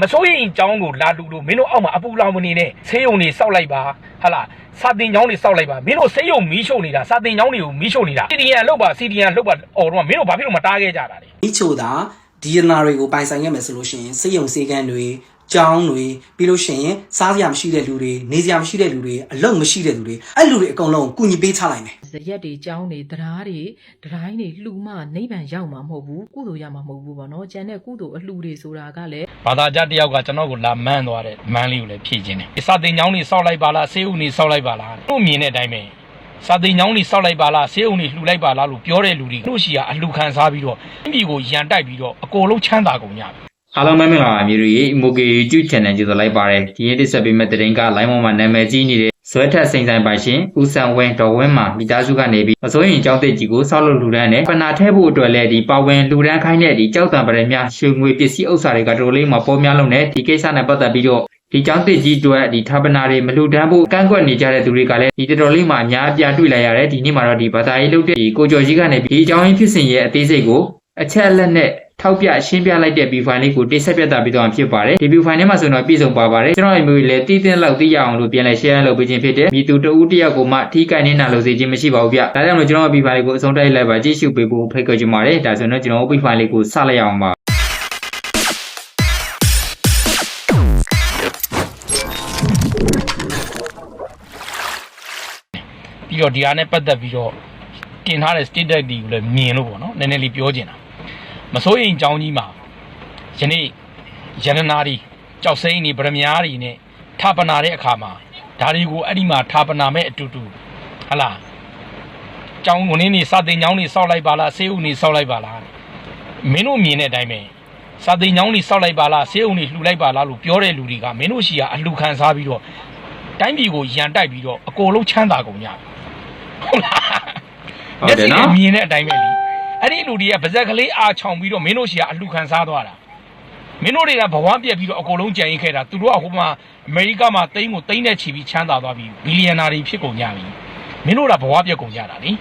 မစိုးရင်အကြောင်းကိုလာလူလို့မင်းတို့အောက်မှာအပူလောင်မနေနဲ့ဆေးရုံတွေစောက်လိုက်ပါဟာလားစာတင်ကျောင်းတွေစောက်လိုက်ပါမင်းတို့ဆေးရုံမီးရှို့နေတာစာတင်ကျောင်းတွေကိုမီးရှို့နေတာစီဒီယန်လောက်ပါစီဒီယန်လောက်ပါအော်တော့မင်းတို့ဘာဖြစ်လို့မတားခဲ့ကြတာလဲမိချိုတာဒီရနာတွေကိုပိုင်ဆိုင်ခဲ့မယ်ဆိုလို့ရှိရင်စိတ်ယုံစေကန်းတွေ ကျောင်းတွေပြီးလို့ရှိရင်စားစရာမရှိတဲ့လူတွေနေစရာမရှိတဲ့လူတွေအလုပ်မရှိတဲ့လူတွေအဲ့လူတွေအကုန်လုံးကိုကုညီပေးချလိုက်မယ်ဇရက်တွေကြောင်းတွေတရားတွေဒတိုင်းတွေလှူမှနိဗ္ဗာန်ရောက်မှာမဟုတ်ဘူးကုသိုလ်ရမှာမဟုတ်ဘူးပေါ့နော်ကျန်တဲ့ကုသိုလ်အလှူတွေဆိုတာကလည်းဘာသာကြတစ်ယောက်ကကျွန်တော်ကိုလာမန်းသွားတဲ့မန်းလေးကိုလည်းဖြည့်ခြင်းတယ်စာတင်ကျောင်းတွေစောက်လိုက်ပါလားဆေးဥတွေစောက်လိုက်ပါလားတို့မြင်တဲ့အတိုင်းပဲစာတင်ကျောင်းတွေစောက်လိုက်ပါလားဆေးဥတွေလှူလိုက်ပါလားလို့ပြောတဲ့လူတွေတို့ရှိရာအလှူခံစားပြီးတော့အမိကိုရန်တိုက်ပြီးတော့အကုန်လုံးချမ်းသာကုန်ကြတယ် အားလုံးပဲမင်္ဂလာပါမျိုးတွေ Moke YouTube Channel ကြိုဆိုလိုက်ပါတယ်ဒီနေ့တစ်ဆက်ပေးမဲ့တဲ့တင်က line ပေါ်မှာနာမည်ကြီးနေတဲ့ဇွဲထက်စိန်ဆိုင်ပိုင်ရှင်ဦးဆန်ဝင်းဒေါ်ဝင်းမှာမိသားစုကနေပြီးအစိုးရင်ကျောင်းသိကြီးကိုဆောက်လုပ်လူဒန်းနဲ့ပနာထဲဖို့အတွက်လည်းဒီပါဝင်လူဒန်းခိုင်းတဲ့ဒီကြောက်တံပရမရွှေငွေပစ္စည်းဥစ္စာတွေကတော်တော်လေးမှပေါ်များလုံးနဲ့ဒီကိစ္စနဲ့ပတ်သက်ပြီးတော့ဒီကျောင်းသိကြီးအတွက်ဒီဌာပနာတွေမလူဒန်းဖို့ကန့်ကွက်နေကြတဲ့သူတွေကလည်းဒီတော်တော်လေးမှအများအပြားတွေ့လိုက်ရတယ်ဒီနေ့မှာတော့ဒီဘာသာရေးလုပ်တဲ့ဒီကိုကျော်ကြီးကနေဒီအကြောင်းရင်းဖြစ်စဉ်ရဲ့အသေးစိတ်ကိုအချက်အလက်နဲ့ ထောက်ပြရှင်းပြလိုက်တဲ့ view file လေးကိုတိဆက်ပြသပေးသွားမှာဖြစ်ပါတယ်ဒီ view file ထဲမှာဆိုတော့ပြည့်စုံပါပါတယ်ကျွန်တော်ရဲ့မျိုးကြီးလည်းတည်တင်းလောက်သိရအောင်လို့ပြန်လဲ share လုပ်ပေးခြင်းဖြစ်တယ်မိသူတဦးတစ်ယောက်ကိုမှထိကိုင်နေတာလို့စေခြင်းမရှိပါဘူးဗျဒါကြောင့်မို့ကျွန်တော် view file လေးကိုအဆုံးတိုက်လိုက်ပါကြည့်ရှုပေးဖို့ဖိတ်ခေါ်ချင်ပါတယ်ဒါဆိုတော့ကျွန်တော် view file လေးကိုစလိုက်အောင်ပါပြီးတော့ဒီဟာနဲ့ပတ်သက်ပြီးတော့တင်ထားတဲ့ status တွေကိုလည်းမြင်လို့ပေါ့နော်နည်းနည်းလေးပြောချင်တာ မစိုးရင်အကြောင်းကြီးမှာယနေ့ယန္တနာတွေကြောက်စိမ့်တွေဗရမ ्या တွေနဲ့ထာပနာတဲ့အခါမှာဒါတွေကိုအဲ့ဒီမှာထာပနာမဲ့အတူတူဟလာကျောင်းဝင်နေစာတင်ကျောင်းတွေစောက်လိုက်ပါလားဆေးဥတွေစောက်လိုက်ပါလားမင်းတို့မြင်တဲ့အတိုင်းပဲစာတင်ကျောင်းတွေစောက်လိုက်ပါလားဆေးဥတွေလှူလိုက်ပါလားလို့ပြောတဲ့လူတွေကမင်းတို့ရှိရာအလှူခံစားပြီးတော့တိုင်းပြည်ကိုရန်တိုက်ပြီးတော့အကုန်လုံးချမ်းသာကုန်ကြတယ်ဟုတ်လားဟုတ်တယ်နော်မျက်စိနဲ့မြင်တဲ့အတိုင်းပဲလी အဲ့ဒီလူတွေကဗဇက်ကလေးအာချောင်ပြီးတော့မင်းတို့ရှိရာအလှခံစားသွားတာမင်းတို့တွေကဘဝပြက်ပြီးတော့အကုန်လုံးကြံရင်ခဲ့တာသူတို့ကဟိုမှာအမေရိကမှာတိန်းကိုတိန်းနဲ့ချီပြီးချမ်းသာသွားပြီးဘီလီယံနာတွေဖြစ်ကုန်ကြပြီမင်းတို့ကဘဝပြက်ကုန်ကြတာလी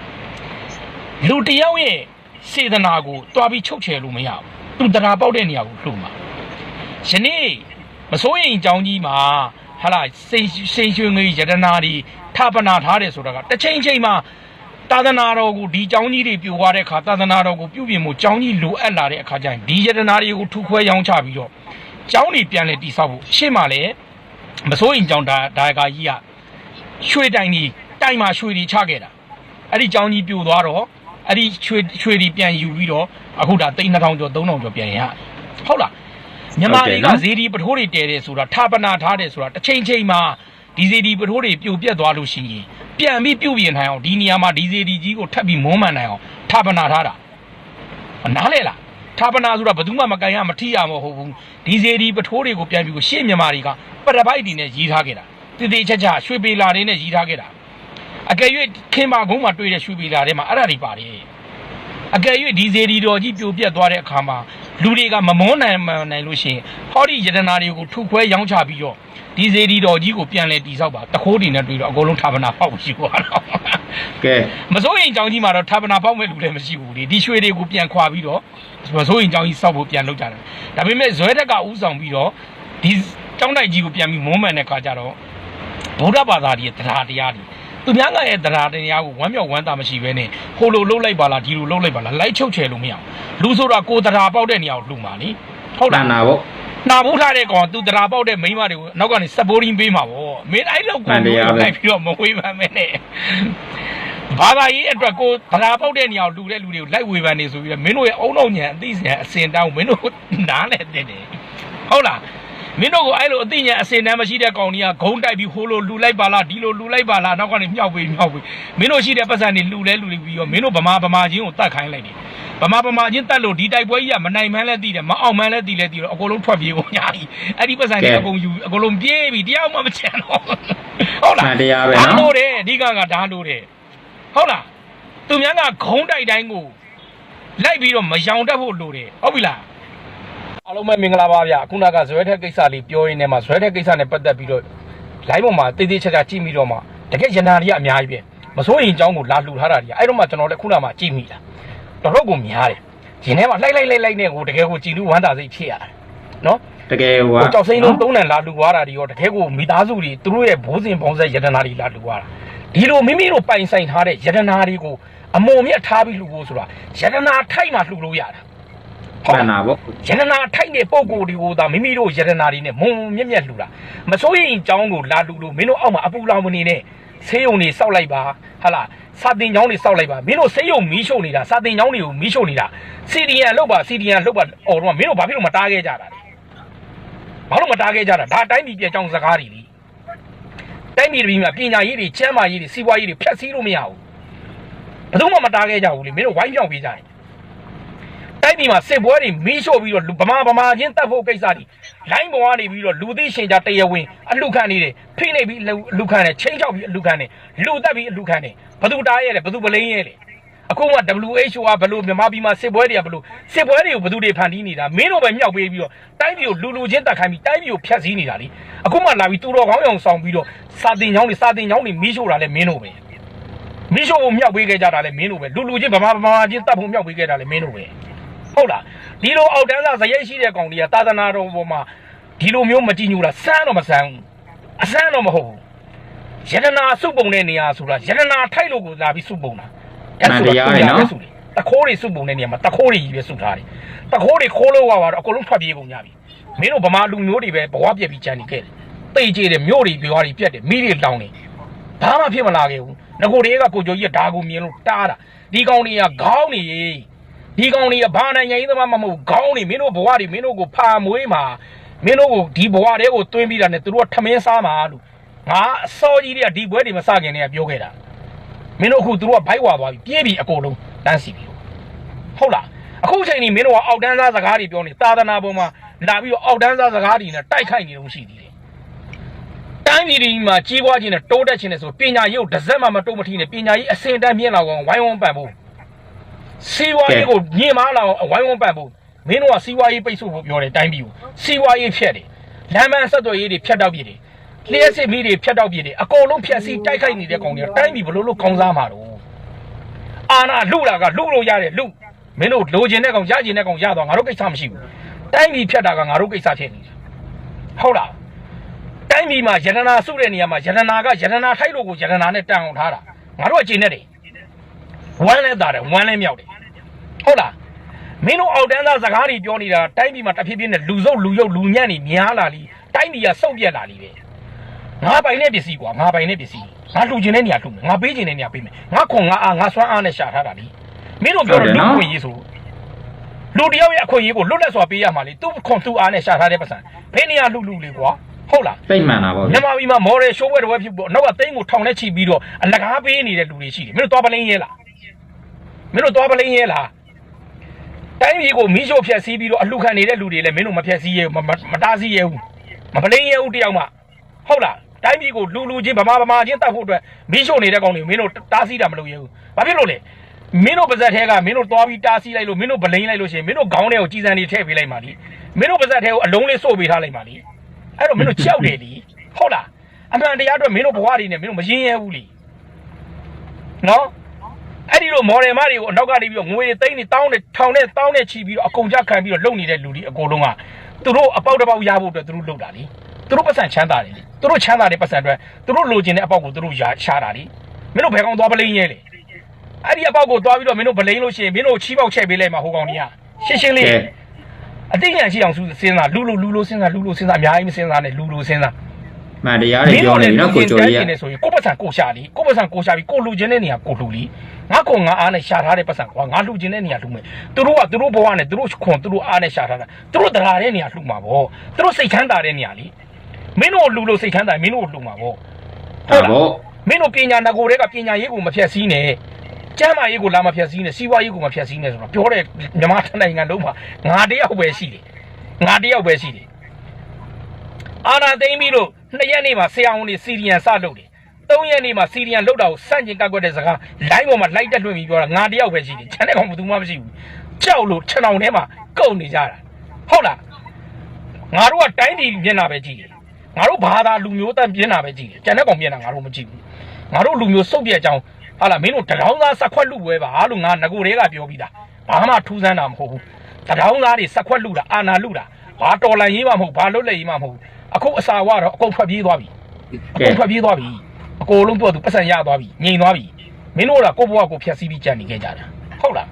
လူတစ်ယောက်ရဲ့စေတနာကိုတွားပြီးချုပ်ချယ်လို့မရဘူးသူတရားပေါက်တဲ့နေရာကိုလှုပ်မှာယနေ့မစိုးရင်အကြောင်းကြီးမှာဟာလာစိန်စိန်ရွှေငွေယတနာတွေထပနာထားတယ်ဆိုတာကတစ်ချိန်ချိန်မှာ သာသနာတော်ကိုဒီเจ้าကြီးတွေပြိုသွားတဲ့အခါသာသနာတော်ကိုပြုပြင်မှုเจ้าကြီးလိုအပ်လာတဲ့အခါကျရင်ဒီယတနာတွေကိုထုခွဲရောင်းချပြီးတော့เจ้าတွေပြန်လဲတိဆောက်ဖို့ရှေ့မှာလည်းမစိုးရင်เจ้าဒါဒါကာကြီးကရွှေတိုင်ကြီးတိုင်မှာရွှေတွေချခဲ့တာအဲ့ဒီเจ้าကြီးပြိုသွားတော့အဲ့ဒီရွှေရွှေတွေပြန်ယူပြီးတော့အခုဒါသိန်း2000ကျော်3000ကျော်ပြန်ရဟုတ်လားမြန်မာတွေကဇေဒီပထိုးတွေတဲတယ်ဆိုတာဌာပနာထားတယ်ဆိုတာတစ်ချိန်ချိန်မှာ ဒီဇေဒီပထိုးတွေပြိုပြက်သွားလို့ရှိရင်ပြန်ပြီးပြုတ်ပြင်နိုင်အောင်ဒီနေရာမှာဒီဇေဒီကြီးကိုထပ်ပြီးမွမ်းမံနိုင်အောင်ထာပနာထားတာနားလဲလားထာပနာဆိုတာဘယ်သူမှမကန်ရမထိရမဟုတ်ဘူးဒီဇေဒီပထိုးတွေကိုပြန်ပြီးကိုရှေ့မြန်မာတွေကပရပိုက်တွေနဲ့ရီးထားခဲ့တာတည်တည်ချာချာရွှေပေလာတွေနဲ့ရီးထားခဲ့တာအကယ်၍ခင်မာကုန်းမှာတွေ့တဲ့ရွှေပေလာတွေမှာအဲ့ဒါတွေပါတယ်အကယ်၍ဒီဇေဒီတော်ကြီးပြိုပြက်သွားတဲ့အခါမှာ လူတွေကမမွန်းနိုင်မနိုင်လို့ရှိရင်ဟောဒီယတနာတွေကိုထုခွဲရောင်းချပြီးတော့ဒီဇေဒီတော်ကြီးကိုပြန်လဲတိဆောက်ပါတခိုးတင်နဲ့တွေ့တော့အကုန်လုံးထာပနာပေါက်ရှိသွားတော့ကဲမစိုးရင်ကြောင်းကြီးမှာတော့ထာပနာပေါက်မဲ့လူလည်းမရှိဘူးလေဒီရွှေတွေကိုပြန်ခွာပြီးတော့မစိုးရင်ကြောင်းကြီးစောက်ဖို့ပြန်လုပ်ကြတယ်ဒါပေမဲ့ဇွဲတက်ကဥဆောင်ပြီးတော့ဒီကျောင်းတိုက်ကြီးကိုပြန်ပြီးမုံမှန်တဲ့ခါကျတော့ဗုဒ္ဓဘာသာကြီးရဲ့တရားတရားတွေသူများကရဲ့တရားတရားကိုဝမ်းမြောက်ဝမ်းသာမရှိဘဲနဲ့ဟိုလိုလှုပ်လိုက်ပါလားဒီလိုလှုပ်လိုက်ပါလားလိုက်ချုပ်ချယ်လို့မရဘူး လူဆိုတာကိုယ်တရားပေါက်တဲ့နေရာကိုလှူမှာလေဟုတ်တလားန်တာပေါ့နာဘူးထားတဲ့ကောင်သူတရားပေါက်တဲ့မိန်းမတွေကိုနောက်ကနေစပိုးရင်းပေးမှာပေါ့မင်းအဲ့လောက်ကိုမှန်တရားပဲလိုက်ပြီးတော့မဝေးပါနဲ့နဲ့ဘာသာရေးအတွက်ကိုတရားပေါက်တဲ့နေရာကိုလူတဲ့လူတွေကိုလိုက်ဝေဖန်နေဆိုပြီးတော့မင်းတို့ရဲ့အုံနောက်ညံအသိဉာဏ်အစင်တောင်းမင်းတို့နားလဲတဲ့တယ်ဟုတ်လားမင်းတို့ကိုအဲ့လိုအသိဉာဏ်အစင်တန်းမရှိတဲ့ကောင်တွေကဂုံးတိုက်ပြီးဟိုလိုလူလိုက်ပါလားဒီလိုလူလိုက်ပါလားနောက်ကနေမြောက်ပြီးမြောက်ပြီးမင်းတို့ရှိတဲ့ပတ်စံတွေလူလဲလူပြီးတော့မင်းတို့ဗမာဗမာချင်းကိုတတ်ခိုင်းလိုက်တယ် ဗမာဗမာချင်းတတ်လို့ဒီတိုက်ပွဲကြီးကမနိုင်မှန်းလဲသိတယ်မအောင်မှန်းလဲသိလဲသိတော့အကုန်လုံးထွက်ပြေးကုန်ညာကြီးအဲ့ဒီပတ်စံတွေအကုန်ယူအကုန်လုံးပြေးပြီးတရားမှမချန်တော့ဟုတ်လားမှန်တရားပဲဒါနော်လို့တယ်အဓိကကဒါလို့တယ်ဟုတ်လားသူများကဂုံးတိုက်တိုင်းကိုလိုက်ပြီးတော့မယောင်တတ်ဖို့လိုတယ်ဟုတ်ပြီလားအားလုံးပဲမင်္ဂလာပါဗျအခုနကဇွဲထက်ကိစ္စလေးပြောရင်းနဲ့မှဇွဲထက်ကိစ္စနဲ့ပတ်သက်ပြီးတော့ live ပေါ်မှာတေးသေးချာချာကြည့်ပြီးတော့မှတကယ်ရန်နာတွေကအများကြီးပဲမစိုးရင်အကြောင်းကိုလာလှူထားတာတွေကအဲ့တော့မှကျွန်တော်လည်းခုနမှကြည့်မိတာ တော်တော့ကိုများတယ်ရင်ထဲမှာလှိုက်လိုက်လိုက်လိုက်နဲ့ကိုတကယ်ကိုကြည်လူဝမ်းသာစိတ်ဖြစ်ရတယ်နော်တကယ်ဟိုဟိုကကြောက်စိမ့်လုံးသုံးတန်လာလူသွားတာတွေရောတကယ်ကိုမိသားစုတွေသူတို့ရဲ့ဘိုးစဉ်ပေါင်းဆက်ယတနာတွေလာလူသွားတာဒီလိုမိမိတို့ပိုင်ဆိုင်ထားတဲ့ယတနာတွေကိုအမုံမြတ်ထားပြီးလူဖို့ဆိုတာယတနာထိုက်မှလှူလို့ရတာမှန်တာပေါ့ယတနာထိုက်တဲ့ပုံကိုယ်တွေကိုသာမိမိတို့ယတနာတွေနဲ့မုံမြက်မြက်လှူတာမစိုးရင်အကြောင်းကိုလာလူလို့မင်းတို့အောက်မှာအပူလောင်မနေနဲ့ဆေးရုံတွေစောက်လိုက်ပါ ဟာလားစာတင်ကျောင်းတွေစောက်လိုက်ပါမင်းတို့ဆေးရုံမီးရှို့နေတာစာတင်ကျောင်းတွေကိုမီးရှို့နေတာစီဒီယန်လောက်ပါစီဒီယန်လောက်ပါအော်တော့မင်းတို့ဘာဖြစ်လို့မတားခဲ့ကြတာလဲဘာလို့မတားခဲ့ကြတာဒါအတိုင်းပြည်ပြအကြောင်းစကားတွေလေတိုင်းပြည်ပြည်မှာပညာရေးတွေကျန်းမာရေးတွေစီးပွားရေးတွေဖျက်ဆီးလို့မရဘူးဘယ်သူမှမတားခဲ့ကြဘူးလေမင်းတို့ဝိုင်းပြောင်းပေးကြတယ် တိုက်ပြည်မှာစစ်ပွဲတွေမီးရှို့ပြီးတော့လူဗမာဗမာချင်းတပ်ဖို့ကိစ္စတွေလိုင်းပေါ်ကနေပြီးတော့လူသိရှင်ကြတရားဝင်အလူခံနေတယ်ဖိနေပြီးအလူခံတယ်ချင်းချောက်ပြီးအလူခံတယ်လူတက်ပြီးအလူခံတယ်ဘသူတားရဲလဲဘသူပလိန်ရဲလဲအခုမှ WHO ကဘလို့မြန်မာပြည်မှာစစ်ပွဲတွေကဘလို့စစ်ပွဲတွေကိုဘသူတွေဖန်တီးနေတာမင်းတို့ပဲမြောက်ပေးပြီးတော့တိုင်းပြည်ကိုလူလူချင်းတက်ခိုင်းပြီးတိုင်းပြည်ကိုဖျက်ဆီးနေတာလေအခုမှလာပြီးတူတော်ကောင်းအောင်ဆောင်ပြီးတော့စာတင်ချောင်းတွေစာတင်ချောင်းတွေမီးရှို့တာလဲမင်းတို့ပဲမီးရှို့ဖို့မြောက်ပေးခဲ့ကြတာလဲမင်းတို့ပဲလူလူချင်းဗမာဗမာချင်းတပ်ဖို့မြောက်ပေးခဲ့တာလဲမင်းတို့ပဲ ဟုတ်လားဒီလိုအောက်တန်းသားဇရိတ်ရှိတဲ့ကောင်တွေကသာသနာတော်ပေါ်မှာဒီလိုမျိုးမကြည်ညိုတာစမ်းတော့မစမ်းဘူးအစမ်းတော့မဟုတ်ဘူးယတနာစုပုံတဲ့နေရာဆိုတာယတနာထိုက်လို့ကိုလာပြီးစုပုံတာတခိုးတွေစုပုံတဲ့နေရာမှာတခိုးတွေကြီးပဲစုထားတယ်တခိုးတွေခိုးလို့ရပါတော့အကုန်လုံးထွက်ပြေးကုန်ကြပြီမင်းတို့ဗမာလူမျိုးတွေပဲဘဝပြက်ပြီးကြံနေခဲ့တယ်တိတ်ကြည့်တယ်မြို့တွေပြောတွေပြက်တယ်မိတွေတောင်းတယ်ဘာမှဖြစ်မလာခဲ့ဘူးငကိုတွေကကိုကြိုကြီးကဒါကိုမြင်လို့တားတာဒီကောင်တွေကခေါင်းနေ ဒီကောင်တွေကဘာနိုင်ငံရေးသမားမှမဟုတ်ခေါင်းနေမင်းတို့ဘဝတွေမင်းတို့ကိုဖာမွေးမှာမင်းတို့ကိုဒီဘဝတွေကိုတွင်းပြီးတာနဲ့သူတို့ကထမင်းစားမှာလို့ငါအစောကြီးတွေကဒီဘွဲတွေမစခင်တည်းကပြောခဲ့တာမင်းတို့အခုသူတို့ကဘိုက်ဝါသွားပြီပြေးပြီအကုန်လုံးတန်းစီပြီဟုတ်လားအခုချိန်นี้မင်းတို့ကအောက်တန်းသားစကားတွေပြောနေသာသနာပေါ်မှာလာပြီးတော့အောက်တန်းသားစကားတွေနဲ့တိုက်ခိုက်နေလို့ရှိသေးတယ်တိုင်းပြည်ဒီမှာကြီးပွားခြင်းနဲ့တိုးတက်ခြင်းနဲ့ဆိုပညာရေးကိုတစ်စက်မှမတိုးမထီနဲ့ပညာရေးအစင်တန်းမြင့်လာအောင်ဝိုင်းဝန်းပံ့ဖို့ စီဝါရေးကိုညင်မာလာအောင်အဝိုင်းဝန်းပန့်ဖို့မင်းတို့ကစီဝါရေးပိတ်ဆို့ဖို့ပြောတယ်တိုင်းပြည်ကိုစီဝါရေးဖြတ်တယ်လမ်းမဆက်သွယ်ရေးတွေဖြတ်တောက်ပြတယ်လျှက်စစ်မီးတွေဖြတ်တောက်ပြတယ်အကုန်လုံးဖြတ်စီးတိုက်ခိုက်နေတဲ့ကောင်တွေကတိုင်းပြည်ဘလို့လို့ကောင်းစားမှာတော့အာနာလူလာကလူလို့ရတယ်လူမင်းတို့လိုချင်တဲ့ကောင်ရချင်တဲ့ကောင်ရတော့ငါတို့ကိစ္စမရှိဘူးတိုင်းပြည်ဖြတ်တာကငါတို့ကိစ္စဖြစ်နေတယ်ဟုတ်လားတိုင်းပြည်မှာယတနာစုတဲ့နေရာမှာယတနာကယတနာထိုက်လို့ကိုယတနာနဲ့တန်အောင်ထားတာငါတို့အကျင့်နဲ့တယ်ဝမ်းလဲတာတယ်ဝမ်းလဲမြောက်တယ် ဟုတ်လားမင်းတို့အောက်တန်းသားစကားတွေပြောနေတာတိုင်းပြည်မှာတဖြည်းဖြည်းနဲ့လူစုပ်လူယုတ်လူညံ့နေများလာလीတိုင်းပြည်ကစုပ်ပြက်လာလीပဲငါပိုင်တဲ့ပစ္စည်းကွာငါပိုင်တဲ့ပစ္စည်းငါလှူခြင်းတဲ့နေရာလှူမယ်ငါပေးခြင်းတဲ့နေရာပေးမယ်ငါခွန်ငါအားငါစွမ်းအားနဲ့ရှာထားတာလीမင်းတို့ပြောတော့လူခွင့်ရေးဆိုလူတယောက်ရဲ့အခွင့်အရေးကိုလွတ်လပ်စွာပေးရမှာလေသူခွန်သူအားနဲ့ရှာထားတဲ့ပတ်စံဘယ်နေရာလှူလှူလေကွာဟုတ်လားသိမှန်တာပေါ့ဗျမြန်မာပြည်မှာမော်ဒယ်ရှိုးပွဲတစ်ပွဲဖြစ်ပေါ့နောက်ကသိန်းကိုထောင်နဲ့ချီပြီးတော့အလကားပေးနေတဲ့လူတွေရှိတယ်မင်းတို့သွားပလင်းရဲလားမင်းတို့သွားပလင်းရဲလား တိုင်းပြည်ကိုမီးရှို့ဖျက်ဆီးပြီးတော့အလှခံနေတဲ့လူတွေလည်းမင်းတို့မဖျက်ဆီးရဲဘူးမမမတားဆီးရဲဘူးမပလင်းရဲဘူးတယောက်မှဟုတ်လားတိုင်းပြည်ကိုလူလူချင်းဗမာဗမာချင်းတတ်ဖို့အတွက်မီးရှို့နေတဲ့ကောင်တွေမင်းတို့တားဆီးတာမလုပ်ရဲဘူးဘာဖြစ်လို့လဲမင်းတို့ပါဇက်ထဲကမင်းတို့သွားပြီးတားဆီးလိုက်လို့မင်းတို့ပလင်းလိုက်လို့ရှိရင်မင်းတို့ခေါင်းထဲကိုကြီးစံတွေထည့်ပေးလိုက်ပါလိမင်းတို့ပါဇက်ထဲကိုအလုံးလေးစို့ပေးထားလိုက်ပါလိအဲ့တော့မင်းတို့ကြောက်တယ်လीဟုတ်လားအမှန်တရားအတွက်မင်းတို့ဘဝတွေနဲ့မင်းတို့မရင်းရဲဘူးလीနော် အဲ့ဒီလိုမော်ဒယ်မတွေကိုအနောက်ကနေပြီးတော့ငွေတွေသိန်းတွေတောင်းတွေထောင်နဲ့တောင်းနဲ့ချီပြီးတော့အကုန်ကြခံပြီးတော့လုံနေတဲ့လူတွေအကုန်လုံးကသူတို့အပေါက်တစ်ပေါက်ရဖို့အတွက်သူတို့လုပ်တာလीသူတို့ပတ်စံချမ်းသာတယ်လीသူတို့ချမ်းသာတဲ့ပတ်စံအတွက်သူတို့လိုချင်တဲ့အပေါက်ကိုသူတို့ရရှာတာလीမင်းတို့ဘယ်ကောင်သွားပလိန်ရဲလေအဲ့ဒီအပေါက်ကိုသွားပြီးတော့မင်းတို့ပလိန်လို့ရှိရင်မင်းတို့ချီးပေါက်ချက်ပေးလိုက်မှာဟိုကောင်ကြီးကရှင်းရှင်းလေးအတိတ်ညာရှိအောင်စဉ်းစားလူလူလူလူစဉ်းစားလူလူစဉ်းစားအများကြီးမစဉ်းစားနဲ့လူလူစဉ်းစား မှန်တရားတွေပြောနေပြီနော်ကိုကျော်ကြီးကနေဆိုရင်ကိုယ့်ပတ်စံကိုရှာလीကိုယ့်ပတ်စံကိုရှာပြီးကိုလူချင်းတဲ့နေရာကိုလူလीငါကွန်ငါအားနဲ့ရှာထားတဲ့ပတ်စံကွာငါလူချင်းတဲ့နေရာလူမယ်သူတို့ကသူတို့ဘဝနဲ့သူတို့ခွန်သူတို့အားနဲ့ရှာထားတာသူတို့တရားတဲ့နေရာလှူမှာဗောသူတို့စိတ်ချမ်းသာတဲ့နေရာလीမင်းတို့လူလူစိတ်ချမ်းသာမင်းတို့လှူမှာဗောဒါပေါ့မင်းတို့ပညာငကိုတွေကပညာရေးကိုမဖြတ်စည်းနဲ့ကျမ်းမာရေးကိုလာမဖြတ်စည်းနဲ့စီးပွားရေးကိုမဖြတ်စည်းနဲ့ဆိုတော့ပြောတဲ့မြန်မာနိုင်ငံလုံးမှာငါတယောက်ပဲရှိတယ်ငါတယောက်ပဲရှိတယ်အာနာသိမ့်ပြီးလို့ နှစ်ရက်နေမှာဆရာဝန်တွေစီရီယန်စလုပ်တယ်သုံးရက်နေမှာစီရီယန်လုတ်တာကိုစန့်ကျင်ကန့်ကွက်တဲ့စကားလိုင်းပေါ်မှာလိုက်တက်လွှင့်ပြီးပြောတာငါတယောက်ပဲရှိတယ်ချန်တဲ့ကောင်ဘယ်သူမှမရှိဘူးကြောက်လို့ခြံအောင်ထဲမှာကုန်နေကြတာဟုတ်လားငါတို့ကတိုင်းပြည်မျက်နှာပဲကြည့်တယ်ငါတို့ဘာသာလူမျိုးသားမျက်နှာပဲကြည့်တယ်ကျန်တဲ့ကောင်မျက်နှာငါတို့မကြည့်ဘူးငါတို့လူမျိုးစုပ်ပြက်ကြောင်းဟာလာမင်းတို့တရောင်းသားစက်ခွက်လူပွဲပါလို့ငါငကိုတွေကပြောပြီးသားဘာမှထူးဆန်းတာမဟုတ်ဘူးတရောင်းသားတွေစက်ခွက်လူတာအာနာလူတာဘာတော်လန်ရေးမှမဟုတ်ဘာလွတ်လပ်ရေးမှမဟုတ် အခုအစာဝတော့အကုန်ထွက်ပြေးသွားပြီအကုန်ထွက်ပြေးသွားပြီအကုန်လုံးသူ့သူပတ်စံရသွားပြီငြိမ်သွားပြီမင်းတို့ကကိုယ့်ဘဝကိုဖျက်ဆီးပြီးကြံနေခဲ့ကြတာဟုတ်လား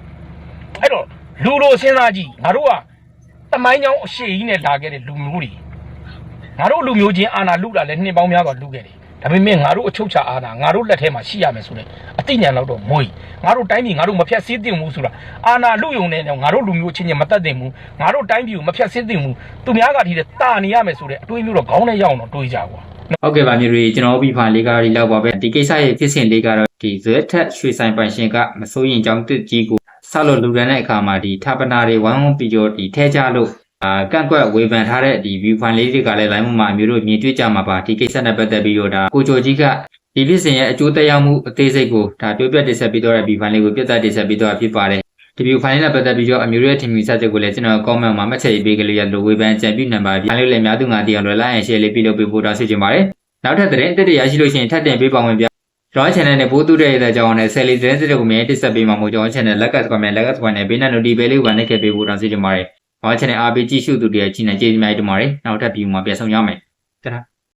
အဲ့တော့လူလိုစဉ်းစားကြည့်ငါတို့ကတမိုင်းကြောင်အရှိကြီးနဲ့လာခဲ့တဲ့လူမျိုးတွေငါတို့လူမျိုးချင်းအာဏာလုတာလည်းနှစ်ပေါင်းများစွာလုခဲ့တယ် ဒါပေမဲ့ငါတို့အချုပ်ချာအာဏာငါတို့လက်ထဲမှာရှိရမယ်ဆိုတဲ့အသိဉာဏ်တော့မွေးငါတို့တိုင်းပြည်ငါတို့မဖြတ်စည်းသင့်ဘူးဆိုတာအာဏာလုယုံနေတယ်ငါတို့လူမျိုးချင်းချင်းမတတ်သင့်ဘူးငါတို့တိုင်းပြည်ကိုမဖြတ်စည်းသင့်ဘူးသူများကဒီတဲ့တာနေရမယ်ဆိုတဲ့အတွေးမျိုးတော့ခေါင်းနဲ့ရောက်အောင်တော့တွေးကြကွာဟုတ်ကဲ့ပါမျိုးတွေကျွန်တော်တို့ပြီးဖာလေးကဒီလောက်ပါပဲဒီကိစ္စရဲ့ဖြစ်စဉ်လေးကတော့ဒီဇွဲထက်ရွှေဆိုင်ပိုင်ရှင်ကမစိုးရင်ကြောင်းတစ်ကြီးကိုဆောက်လို့လူရန်တဲ့အခါမှာဒီထပ်ပနာတွေဝိုင်းဝန်းပြီးတော့ဒီထဲကြလို့ အာကန့်ကွက်ဝေဖန်ထားတဲ့ဒီ view file လေးတွေကလည်း line မှာမျိုးတို့မြင်တွေ့ကြမှာပါဒီကိစ္စနဲ့ပတ်သက်ပြီးတော့ဒါကိုချိုကြီးကဒီဖြစ်စဉ်ရဲ့အကျိုးသက်ရောက်မှုအသေးစိတ်ကိုဒါပြောပြတင်ဆက်ပြီးတော့တဲ့ view file လေးကိုပြသတင်ဆက်ပြီးတော့ဖြစ်ပါတယ်ဒီ view file နဲ့ပတ်သက်ပြီးတော့အမျိုးရဲ့ထင်မြင်စချက်ကိုလည်းကျွန်တော် comment မှာမှတ်ချက်ရေးပေးကလေးရလို့ဝေဖန်ကြံပြနံပါတ်ဒီလေးလည်းအများသူငါတည်အောင်လွယ်လိုက်ရင် share လေးပြုလုပ်ပေးဖို့တောင်းဆိုချင်ပါတယ်နောက်ထပ်သတင်းအသစ်တွေရရှိလို့ရှိရင်ထပ်တင်ပေးပါဝင်ပြကျွန်တော် channel နဲ့ပို့သူတဲ့ရတဲ့အကြောင်းနဲ့ sell သတင်းစစ်တွေကိုမြင်တက်ဆက်ပေးမှာမို့ကျွန်တော် channel လက်ကတ် comment လက်ကတ် comment နဲ့ဘေးနဲ့ notification လေးကိုနှိပ်ခဲ့ပေးဖို့တောင်းဆိုချင်ပါတယ်။ ကျွန်တော် channel အားပေးကြည့်ရှုသူတွေရဲ့ကြီးနဲ့ကျေးဇူးများတင်ပါတယ်။နောက်ထပ်ပြီးမှပြန်ဆောင်ရမယ်။တရာ